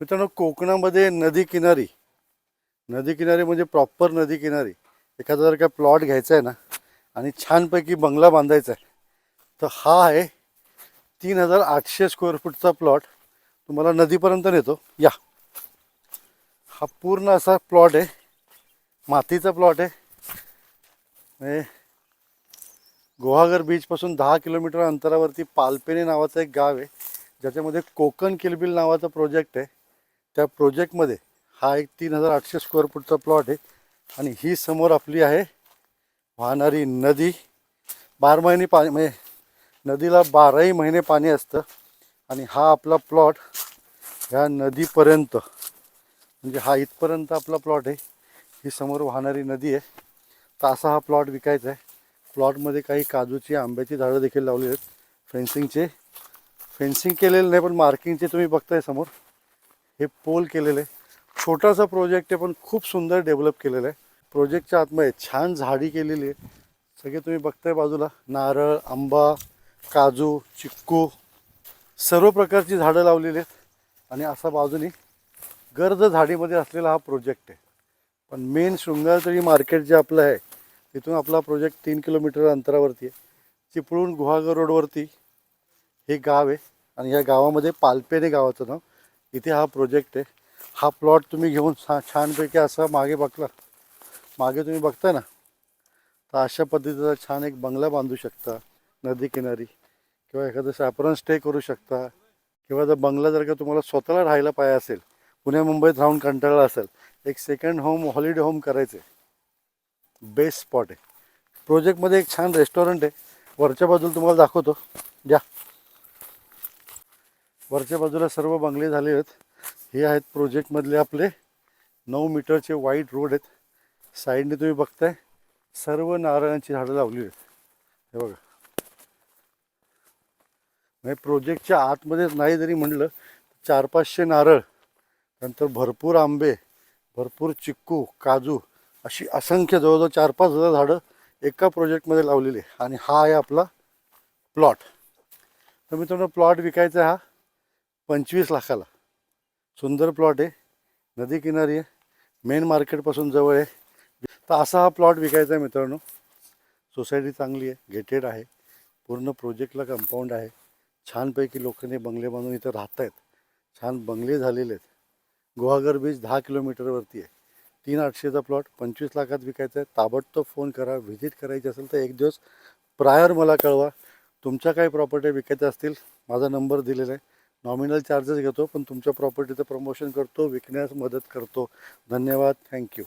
मित्रांनो कोकणामध्ये नदी किनारी नदी किनारी म्हणजे प्रॉपर नदी किनारी. एखादा जर काय प्लॉट घ्यायचा आहे ना आणि छानपैकी बंगला बांधायचा आहे तर हा आहे तीन हजार आठशे स्क्वेअर फूटचा प्लॉट तुम्हाला नदीपर्यंत नेतो. या. हा पूर्ण असा प्लॉट आहे. मातीचा प्लॉट आहे. गुहागर बीचपासून दहा किलोमीटर अंतरावरती पालपेने नावाचं एक गाव आहे ज्याच्यामध्ये कोकण किलबिल नावाचा प्रोजेक्ट आहे. त्या प्रोजेक्टमध्ये हा एक तीन हजार आठशे स्क्वेअर फूटचा प्लॉट आहे. आणि ही समोर आपली आहे वाहणारी नदी. बारा महिने पाणी म्हणजे नदीला बाराही महिने पाणी असतं. आणि हा आपला प्लॉट ह्या नदीपर्यंत म्हणजे हा इथपर्यंत आपला प्लॉट आहे. ही समोर वाहणारी नदी आहे. तर असा हा प्लॉट विकायचा आहे. प्लॉटमध्ये काही काजूची आंब्याची झाडं देखील लावली आहेत. फेन्सिंगचे. फेन्सिंग केलेलं नाही पण मार्किंगचे तुम्ही बघताय समोर. हे पोल केलेलं. आहे छोटासा प्रोजेक्ट आहे पण खूप सुंदर डेव्हलप केलेलं आहे. प्रोजेक्टच्या आतमध्ये छान झाडी केलेली आहे. सगळे तुम्ही बघताय बाजूला. नारळ आंबा काजू चिक्कू सर्व प्रकारची झाडं लावलेली आहेत. आणि असा बाजूनी गर्द झाडीमध्ये असलेला हा प्रोजेक्ट आहे. पण मेन शृंगारतळी मार्केट जे आपलं आहे तिथून आपला प्रोजेक्ट तीन किलोमीटर अंतरावरती आहे. चिपळूण गुहागर रोडवरती हे गाव आहे. आणि या गावामध्ये पालपेरे गावाचं नाव. इथे हा प्रोजेक्ट आहे. हा प्लॉट तुम्ही घेऊन छा छानपैकी असा मागे बघला. मागे तुम्ही बघताय ना? तर अशा पद्धतीचा छान एक बंगला बांधू शकता नदी किनारी. किंवा एखादं सॅपरन स्टे करू शकता. किंवा जर बंगला जर का तुम्हाला स्वतःला राहायला पाहिजे असेल पुण्या मुंबईत राहून कंटाळा असेल एक सेकंड होम हॉलिडे होम करायचं बेस्ट स्पॉट आहे. प्रोजेक्टमध्ये एक छान रेस्टॉरंट आहे. वरच्या बाजूला तुम्हाला दाखवतो. द्या. वरच्या बाजूला सर्व बंगले झाले आहेत. हे आहेत प्रोजेक्टमधले आपले. नऊ मीटरचे वाईट रोड आहेत. साईडने तुम्ही बघताय सर्व नारळांची झाडं लावली आहेत. हे बघा. म्हणजे प्रोजेक्टच्या आतमध्ये नाही जरी म्हणलं चार पाचशे नारळ नंतर भरपूर आंबे भरपूर चिक्कू काजू अशी असंख्य जवळजवळ चार पाच हजार झाडं एका प्रोजेक्टमध्ये लावलेली आहे. आणि हा आहे आपला प्लॉट तर मित्रांनो प्लॉट विकायचा आहे हा. पंचवीस लाखाला. सुंदर प्लॉट आहे. नदी किनारी आहे. मेन मार्केटपासून जवळ आहे. तर असा हा प्लॉट विकायचा आहे मित्रांनो. सोसायटी चांगली आहे. गेटेड आहे. पूर्ण प्रोजेक्टला कंपाऊंड आहे. छानपैकी लोकांनी बंगले बांधून इथं राहत आहेत. छान बंगले झालेले आहेत. गुहागर बीच दहा किलोमीटरवरती आहे. तीन आठशेचा प्लॉट पंचवीस लाखात विकायचा आहे. ताबडतोब फोन करा व्हिजिट करायची असेल तर एक दिवस. प्रायर मला कळवा. तुमच्या काही प्रॉपर्टी विकायच्या असतील माझा नंबर दिलेला आहे. नॉमिनल चार्जेस घेतो पण तुमच्या प्रॉपर्टीचं प्रमोशन करतो विकण्यास मदत करतो. धन्यवाद. थँक्यू